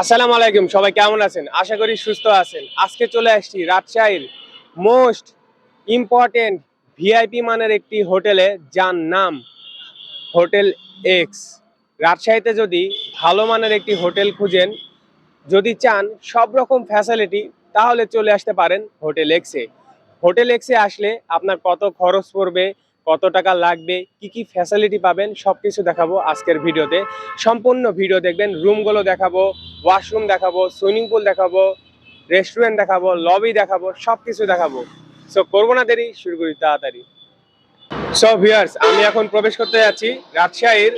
আসসালামু আলাইকুম, সবাই কেমন আছেন? আশা করি সুস্থ আছেন। আজকে চলে আসছি রাজশাহীর মোস্ট ইম্পর্টেন্ট ভিআইপি মানের একটি হোটেলে, যার নাম হোটেল এক্স। রাজশাহীতে যদি ভালো মানের একটি হোটেল খুঁজেন, যদি চান সব রকম ফ্যাসিলিটি তাহলে চলে আসতে পারেন হোটেল এক্সে। হোটেল এক্সে আসলে আপনার কত খরচ পড়বে কত টাকা লাগবে, কি কি ফ্যাসিলিটি পাবেন সব কিছু দেখাবো আজকের ভিডিওতে। সম্পূর্ণ ভিডিও দেখবেন রুমগুলো দেখাবো ওয়াশরুম দেখাবো সুইমিং পুল দেখাবো রেস্টুরেন্ট দেখাবো লবি দেখাবো সব কিছু দেখাবো। সো করব না দেরি, শুরু করি তাড়াতাড়ি। সো ভিয়ার্স আমি এখন প্রবেশ করতে যাচ্ছি রাজশাহীর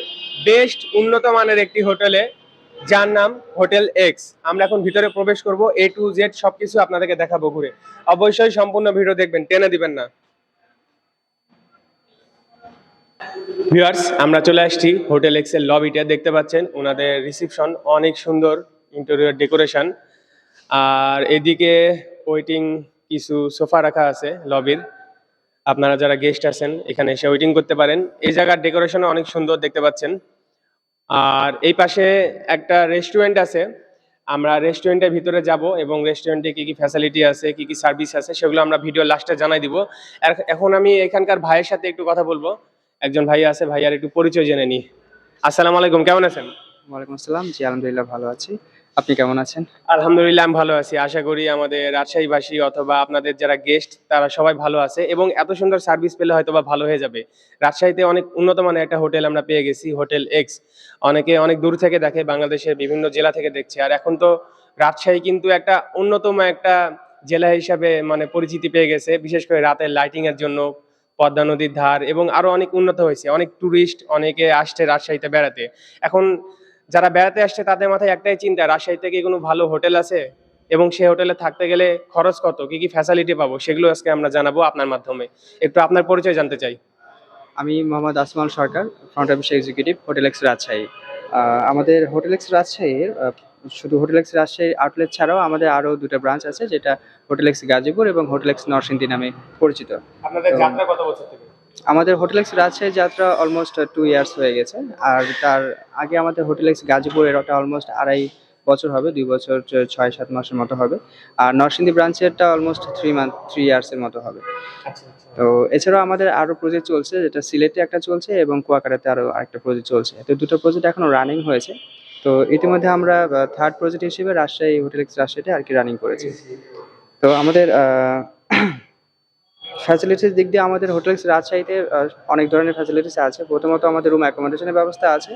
বেস্ট উন্নত মানের একটি হোটেলে, যার নাম হোটেল এক্স আমরা এখন ভিতরে প্রবেশ করব এ টু জেড সবকিছু আপনাদেরকে দেখাবো ঘুরে। অবশ্যই সম্পূর্ণ ভিডিও দেখবেন, টেনে দিবেন না। ভিউয়ার্স, আমরা চলে আসছি হোটেল এক্সের লবিতে। দেখতে পাচ্ছেন ওনাদের রিসিপশন অনেক সুন্দর ইন্টেরিয়র ডেকোরেশন আর এদিকে ওয়েটিং কিছু সোফা রাখা আছে লবির। আপনারা যারা গেস্ট আছেন, এখানে এসে ওয়েটিং করতে পারেন। এই জায়গার ডেকোরেশন অনেক সুন্দর দেখতে পাচ্ছেন। আর এই পাশে একটা রেস্টুরেন্ট আছে। আমরা রেস্টুরেন্টের ভিতরে যাব এবং রেস্টুরেন্টে কি কি ফ্যাসিলিটি আছে, কি কি সার্ভিস আছে, সেগুলো আমরা ভিডিও লাস্টে জানাই দিব। এখন আমি এখানকার ভাইয়ের সাথে একটু কথা বলব। একজন ভাই আছে ভাইয়ার একটু পরিচয় জেনে নি আসসালামু আলাইকুম কেমন আছেন? ওয়ালাইকুম আসসালাম জি আলহামদুলিল্লাহ ভালো আছি। আপনি কেমন আছেন? আলহামদুলিল্লাহ আমি ভালো আছি। আশা করি আমাদের রাজশাহীবাসী অথবা আপনাদের যারা গেস্ট তারা সবাই ভালো আছে এবং এত সুন্দর সার্ভিস পেলে হয়তো বা ভালো হয়ে যাবে। রাজশাহীতে অনেক উন্নত মানের একটা হোটেল আমরা পেয়ে গেছি হোটেল এক্স অনেকে অনেক দূর থেকে দেখে বাংলাদেশের বিভিন্ন জেলা থেকে দেখছে। আর এখন তো রাজশাহী কিন্তু একটা অন্যতম একটা জেলা হিসাবে মানে পরিচিতি পেয়ে গেছে বিশেষ করে রাতের লাইটিং এর জন্য। পদ্মা নদীর ধার এবং আরও অনেক উন্নত হয়েছে। অনেক ট্যুরিস্ট অনেকে আসছে রাজশাহীতে বেড়াতে। এখন যারা বেড়াতে আসছে, তাদের মাথায় একটাই চিন্তা, রাজশাহীতে কি কোনো ভালো হোটেল আছে? এবং সে হোটেলে থাকতে গেলে খরচ কত? কি কি ফ্যাসিলিটি পাবো? সেগুলো আজকে আমরা জানাব আপনার মাধ্যমে। একটু আপনার পরিচয় জানতে চাই। আমি Mohammad Asmal Sarkar front office executive hotel X Rajshahi. আমাদের হোটেল এক্স রাজশাহীর শুধু হোটেল এক্স রাজশাহীর আউটলেট ছাড়াও আমাদের আরও দুটো ব্রাঞ্চ আছে যেটা হোটেল এক্স গাজীপুর এবং হোটেল এক্স নরসিংদী নামে পরিচিত। আপনাদের তো- যাত্রা কত বছর থেকে? আমাদের হোটেল এক্স রাজশাহী যাত্রা অলমোস্ট টু ইয়ার্স হয়ে গেছে আর তার আগে আমাদের হোটেল এক্স গাজীপুরের ওটা অলমোস্ট আড়াই বছর হবে দুই বছর ছয় সাত মাসের মতো হবে। আর নরসিংদী ব্রাঞ্চেরটা অলমোস্ট থ্রি মান্থ থ্রি ইয়ার্সের মতো হবে। আচ্ছা আচ্ছা। তো এছাড়াও আমাদের আরও প্রজেক্ট চলছে যেটা সিলেটে একটা চলছে এবং কুয়াকাটাতে আরও আরেকটা প্রজেক্ট চলছে। তো দুটো প্রজেক্ট এখনও রানিং হয়েছে। তো ইতিমধ্যে আমরা থার্ড প্রজেক্ট হিসেবে রাজশাহী হোটেল রাজশাহীতে আর কি রানিং করেছি। তো আমাদের ফ্যাসিলিটিস দিক দিয়ে আমাদের হোটেল এক্স রাজশাহীতে অনেক ধরনের ফ্যাসিলিটিস আছে। প্রথমত আমাদের রুম অ্যাকোমোডেশনের ব্যবস্থা আছে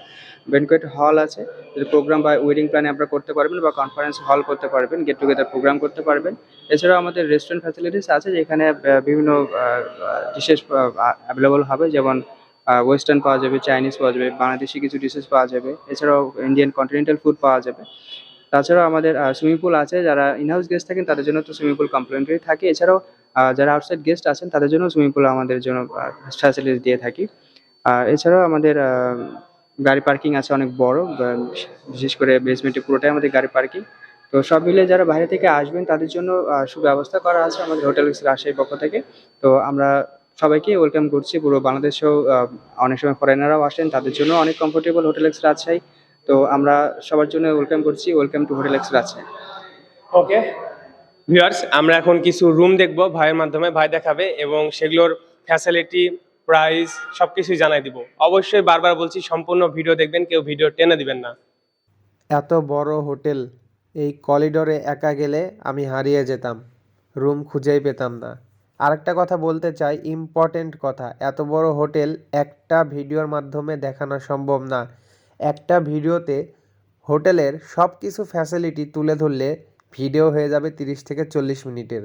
ব্যানকোয়েট হল আছে, যদি প্রোগ্রাম বা ওয়েডিং প্ল্যানে আপনারা করতে পারবেন বা কনফারেন্স হল করতে পারবেন গেট টুগেদার প্রোগ্রাম করতে পারবেন। এছাড়াও আমাদের রেস্টুরেন্ট ফ্যাসিলিটিস আছে, যেখানে বিভিন্ন ডিশেস অ্যাভেলেবল হবে। যেমন ওয়েস্টার্ন পাওয়া যাবে চাইনিজ পাওয়া যাবে, বাংলাদেশি কিছু ডিশেস পাওয়া যাবে। এছাড়াও ইন্ডিয়ান কন্টিনেন্টাল ফুড পাওয়া যাবে। তাছাড়াও আমাদের সুইমিং পুল আছে। যারা ইনহাউস গেস্ট থাকেন, তাদের জন্য তো সুইমিং পুল কমপ্লিমেন্টারি থাকে। এছাড়াও যারা আউটসাইড গেস্ট আছেন, তাদের জন্য সুইমিং পুল আমাদের জন্য ফ্যাসিলিটি দিয়ে থাকি। আর এছাড়াও আমাদের গাড়ি পার্কিং আছে অনেক বড় বিশেষ করে বেসমেন্টে পুরোটাই আমাদের গাড়ি পার্কিং তো সব মিলে যারা বাইরে থেকে আসবেন, তাদের জন্য সুব্যবস্থা করা আছে আমাদের হোটেল রাজশাহীর পক্ষ থেকে। তো আমরা সবাইকে ওয়েলকাম করছি, পুরো বাংলাদেশেও অনেক সময় ফরেনাররাও আসেন, তাদের জন্য অনেক কমফোর্টেবল হোটেল এক্স রাজশাহী। তো আমরা সবার জন্য ওয়েলকাম করছি welcome to hotel X Rajshahi. Okay viewers আমরা এখন কিছু রুম দেখব ভাইয়ের মাধ্যমে, ভাই দেখাবে এবং সেগুলোর ফ্যাসিলিটি প্রাইস সবকিছুই জানাই দিব। অবশ্যই বারবার বলছি, সম্পূর্ণ ভিডিও দেখবেন, কেউ ভিডিও টেনে দিবেন না। এত বড় হোটেল, এই করিডোরে একা গেলে আমি হারিয়ে যেতাম। রুম খুঁজেই পেতাম না। আরেকটা কথা বলতে চাই ইম্পর্টেন্ট কথা। এত বড় হোটেল, একটা ভিডিওর মাধ্যমে দেখানো সম্ভব না। একটা ভিডিওতে হোটেলের সব কিছু ফ্যাসিলিটি তুলে ধরলে ভিডিও হয়ে যাবে তিরিশ থেকে চল্লিশ মিনিটের।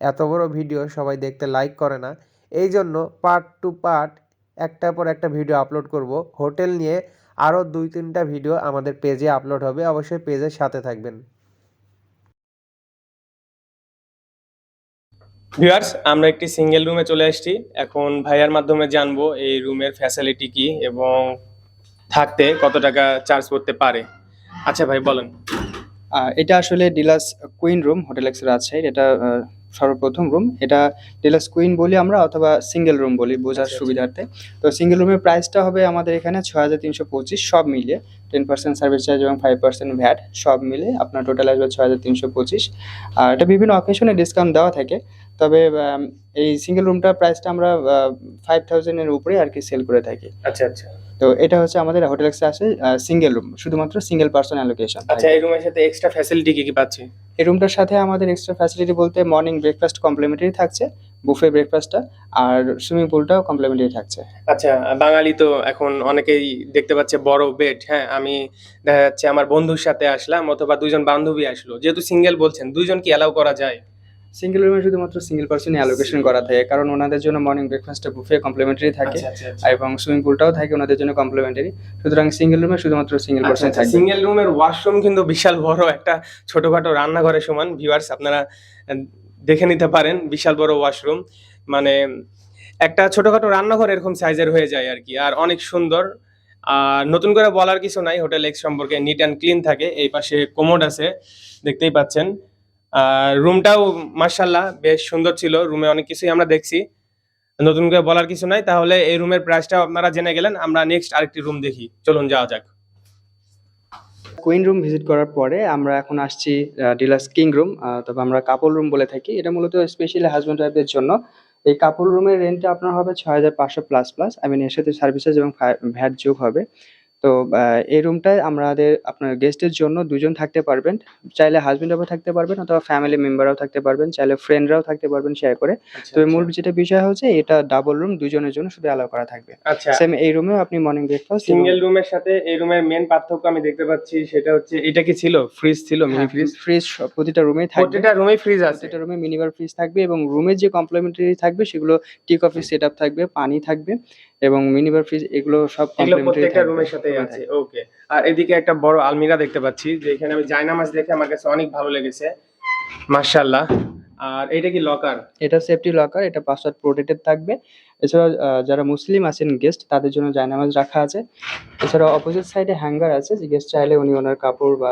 এত বড় ভিডিও সবাই দেখতে লাইক করে না। এই জন্য পার্ট টু পার্ট একটার পর একটা ভিডিও আপলোড করব। হোটেল নিয়ে আরও দুই তিনটা ভিডিও আমাদের পেজে আপলোড হবে। অবশ্যই পেজের সাথে থাকবেন। ভিউয়ার্স আমরা একটি সিঙ্গেল রুমে চলে আসছি। এখন ভাইয়ার মাধ্যমে জানব এই রুমের ফ্যাসিলিটি কি এবং থাকতে কত টাকা চার্জ করতে পারে। আচ্ছা ভাই, বলেন। এটা আসলে deluxe queen room hotel X রাজশাহীর। এটা সর্বপ্রথম রুম। এটা ডিলাস কুইন বলি আমরা অথবা সিঙ্গেল রুম বলি বোঝার আচ্ছা, আচ্ছা। সুবিধার্থে। তো সিঙ্গেল রুমের প্রাইসটা হবে আমাদের এখানে ছয় হাজার তিনশো পঁচিশ সব মিলিয়ে টেন পার্সেন্ট সার্ভিস চার্জ এবং ফাইভ পার্সেন্ট ভ্যাট সব মিলে আপনার টোটাল আসবে ছ হাজার তিনশো পঁচিশ। আর এটা বিভিন্ন অকেশনে ডিসকাউন্ট দেওয়া থাকে। তবে এই সিঙ্গেল রুমটার প্রাইসটা আমরা ফাইভ থাউজেন্ডের উপরে আর কি সেল করে থাকি। আচ্ছা আচ্ছা। তো এটা হচ্ছে আমাদের হোটেল এক্সট্রা আছে সিঙ্গেল রুম শুধুমাত্র সিঙ্গেল পার্সন অ্যালোকেশন আচ্ছা এই রুমের সাথে এক্সট্রা ফ্যাসিলিটি কি কি পাচ্ছে? এই রুমটার সাথে আমাদের এক্সট্রা ফ্যাসিলিটি বলতে মর্নিং ব্রেকফাস্ট কমপ্লিমেন্টারি থাকছে বুফে ব্রেকফাস্টটা আর সুইমিং পুলটাও কমপ্লিমেন্টারি থাকছে। আচ্ছা বাঙালি তো এখন অনেকেই দেখতে পাচ্ছে বড় বেড হ্যাঁ আমি দেখা যাচ্ছে আমার বন্ধুর সাথে আসলাম অথবা দুজন বান্ধবী আসলো যেহেতু সিঙ্গেল বলছেন দুইজন কি অ্যালাউ করা যায়? সিঙ্গেল রুমে শুধুমাত্র সিঙ্গেল পার্সনই অ্যালোকেশন করা থাকে কারণ ওনাদের জন্য মর্নিং ব্রেকফাস্টটা বুফে কমপ্লিমেন্টারি থাকে আচ্ছা আচ্ছা। এবং সুইমিং পুলটাও থাকে ওনাদের জন্য কমপ্লিমেন্টারি সুতরাং সিঙ্গেল রুমে শুধুমাত্র সিঙ্গেল পার্সন থাকে সিঙ্গেল রুমের ওয়াশরুম কিন্তু বিশাল বড় একটা ছোটখাটো রান্নাঘরের সমান। ভিউয়ার্স আপনারা দেখে নিতে পারেন বিশাল বড় ওয়াশরুম মানে একটা ছোটখাটো রান্নাঘর এরকম সাইজের হয়ে যায় আর কি আর অনেক সুন্দর। আর নতুন করে বলার কিছু নাই হোটেল এক্স সম্পর্কে নিট অ্যান্ড ক্লিন থাকে এই পাশে কোমোড আছে দেখতেই পাচ্ছেন। রুমটাও মার্শাল্লাহ বেশ সুন্দর ছিল। রুমে অনেক কিছুই আমরা দেখছি। নতুন করে বলার কিছু নাই। তাহলে এই রুমের প্রাইসটা আপনারা জেনে গেলেন। আমরা নেক্সট আরেকটি রুম দেখি। চলুন যাওয়া যাক। কুইন রুম ভিজিট করার পরে আমরা এখন আসছি ডিলার্স কিং রুম তবে আমরা কাপল রুম বলে থাকি। এটা মূলত স্পেশালি হাজব্যান্ড ওয়াইফদের জন্য। এই কাপল রুমের রেন্টটা আপনার হবে ছয় হাজার পাঁচশো প্লাস প্লাস আই মিন এর সাথে সার্ভিসেস এবং ভ্যাট যোগ হবে। তো এই রুমটায় আমাদের আপনার গেস্টের জন্য দুজন থাকতে পারবেন। চাইলে হাজব্যান্ড ওয়াইফও থাকতে পারবেন অথবা ফ্যামিলি মেম্বাররাও থাকতে পারবেন। চাইলে ফ্রেন্ডরাও থাকতে পারবেন শেয়ার করে। তবে মূল যেটা বিষয় হচ্ছে এটা ডাবল রুম দুজনের জন্য শুধু অ্যালাউ করা থাকবে। আচ্ছা। সেম এই রুমেও আপনি মর্নিং ব্রেকফাস্ট সিঙ্গেল রুমের সাথে এই রুমের মেন পার্থক্য আমি দেখতে পাচ্ছি সেটা হচ্ছে এটা কি ছিল? ফ্রিজ ছিল মিনি ফ্রিজ ফ্রিজ প্রতিটা রুমেই থাকবে। প্রতিটা রুমে ফ্রিজ আছে। প্রতিটা রুমে মিনিবার ফ্রিজ থাকবে এবং রুমের যে কমপ্লিমেন্টারি থাকবে সেগুলো টি কফি সেট থাকবে পানি থাকবে। এবং মিনিবার ফ্রিজ এগুলো সব এগুলো প্রত্যেকটা রুমের সাথে আছে ওকে আর এদিকে একটা বড় আলমিরা দেখতে পাচ্ছি যে এখানে আমি জায়নামাজ দেখে আমার কাছে অনেক ভালো লেগেছে মাশাআল্লাহ। আর এটা কি লকার এটা সেফটি লকার এটা পাসওয়ার্ড প্রোটেক্টেড থাকবে। এছাড়া যারা মুসলিম আছেন গেস্ট তাদের জন্য জায়নামাজ রাখা আছে। এছাড়া অপোজিট সাইডে হ্যাঙ্গার আছে যে গেস্ট চাইলে উনি ওনার কাপড় বা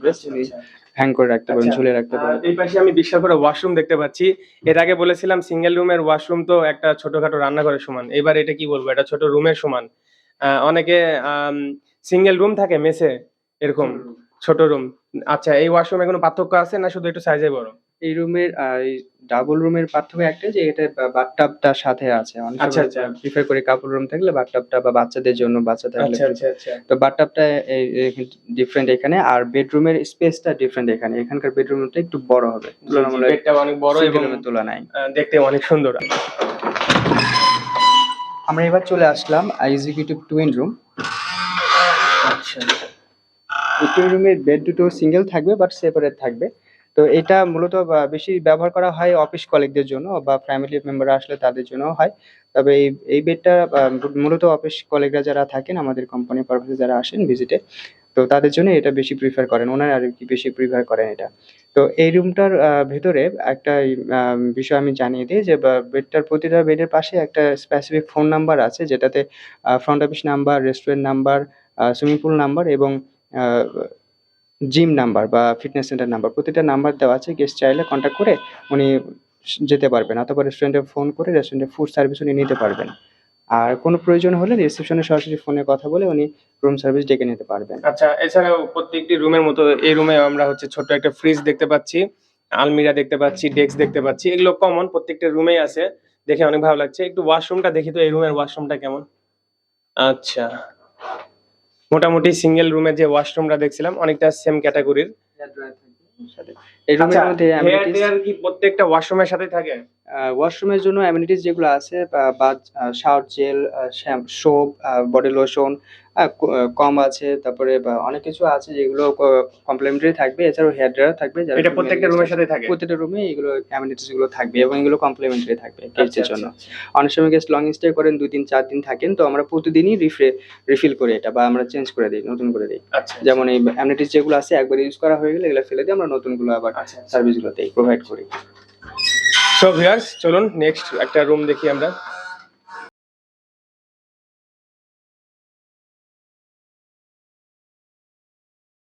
ড্রেস হ্যাং করে রাখতে পারেন আচ্ছা। ঝুলে রাখতে পারেন। এই পাশে আমি বিশাল বড় ওয়াশরুম দেখতে পাচ্ছি। এর আগে বলেছিলাম সিঙ্গেল রুমের ওয়াশরুম তো একটা ছোটখাটো রান্নাঘরের সমান। এবার এটা কি বলব? এটা ছোট রুমের সমান। অনেকে সিঙ্গেল রুম থাকে মেসে এরকম ছোট রুম আচ্ছা এই ওয়াশরুমে কোনো পার্থক্য আছে না শুধু একটু সাইজে বড়? এই রুমের ডাবল রুমের পার্থক্য একটাই যে এটা বাথটাবটা সাথে আছে। অনেক আচ্ছা, আচ্ছা। প্রিফার করে কাপড় রুম থাকলে বাথটাবটা বা বাচ্চাদের জন্য বাচ্চা থাকলে। আচ্ছা আচ্ছা আচ্ছা। তো বাথটাবটা ডিফারেন্ট এখানে। আর বেডরুমের স্পেসটা ডিফারেন্ট এখানে। এখানকার বেডরুমটা একটু বড় হবে। তুলনামূলক বেডটা অনেক বড় এবং রুমের তুলনায়। দেখতে অনেক সুন্দর। আমরা এবার চলে আসলাম এক্সিকিউটিভ টুইন রুম আচ্ছা। টুইন রুমের বেড দুটো সিঙ্গেল থাকবে বাট সেপারেট থাকবে। তো এটা মূলত বেশি ব্যবহার করা হয় অফিস কলিগদের জন্য বা ফ্যামিলি মেম্বার আসলে তাদের জন্য হয়। তবে এই এই বেডটা মূলত অফিস কলিগরা যারা থাকেন, আমাদের কোম্পানি পারপাসে যারা আসেন ভিজিটে তো তাদের জন্য এটা বেশি প্রিফার করেন। ওনারা আর কি বেশি প্রিফার করেন এটা। তো এই রুমটার ভেতরে একটা বিষয় আমি জানিয়ে দিই যে বেডটার প্রতিটা বেডের পাশে একটা স্পেসিফিক ফোন নাম্বার আছে, যেটাতে front office number restaurant number swimming pool number এবং জিম নাম্বার বা ফিটনেস সেন্টার নাম্বার প্রতিটা নাম্বার দেওয়া আছে গেস্ট চাইলে কন্ট্যাক্ট করে উনি যেতে পারবেন অথবা রেস্টুরেন্টে ফোন করে রেস্টুরেন্টে ফুড সার্ভিস উনি নিতে পারবেন। আর কোনো প্রয়োজন হলে রিসেপশনে সরাসরি ফোনে কথা বলে উনি রুম সার্ভিস ডেকে নিতে পারবেন। আচ্ছা এছাড়াও প্রত্যেকটি রুমের মতো, এই রুমে আমরা হচ্ছে ছোট্ট একটা ফ্রিজ দেখতে পাচ্ছি, আলমিরা দেখতে পাচ্ছি ডেস্ক দেখতে পাচ্ছি, এগুলো কমন প্রত্যেকটা রুমেই আছে, দেখে অনেক ভালো লাগছে। একটু ওয়াশরুমটা দেখি তো, এই রুমের ওয়াশরুমটা কেমন? আচ্ছা। মোটামুটি সিঙ্গেল রুমের যে ওয়াশরুমটা দেখছিলাম অনেকটা সেম ক্যাটাগরির এই রুমের আচ্ছা মধ্যে কি প্রত্যেকটা ওয়াশরুমের সাথে থাকে? ওয়াশরুমের জন্য অ্যামিনিটিস যেগুলো আছে বা shower gel soap body lotion কম আছে তারপরে অনেক কিছু আছে যেগুলো কমপ্লিমেন্টারি থাকবে এছাড়াও হেয়ার ড্রায়ার থাকবে এটা প্রত্যেকটা রুমের সাথে থাকে? প্রত্যেকটা রুমে এগুলো অ্যামিনিটিসগুলো থাকবে এবং এগুলো কমপ্লিমেন্টারি থাকবে গেস্টের আচ্ছা, জন্য। আচ্ছা, অনেক সময় গেস্ট লং স্টে করেন দুই দিন চার দিন থাকেন তো আমরা প্রতিদিনই রিফ্রে রিফিল করি এটা বা আমরা চেঞ্জ করে দিই নতুন করে দিই। আচ্ছা যেমন এই অ্যামিনিটিস যেগুলো আছে একবার ইউজ করা হয়ে গেলে এগুলো ফেলে দিয়ে আমরা নতুনগুলো আবার আচ্ছা সার্ভিসগুলো দিই প্রোভাইড করি। সো ভিউয়ার্স চলুন নেক্সট একটা রুম দেখি আমরা।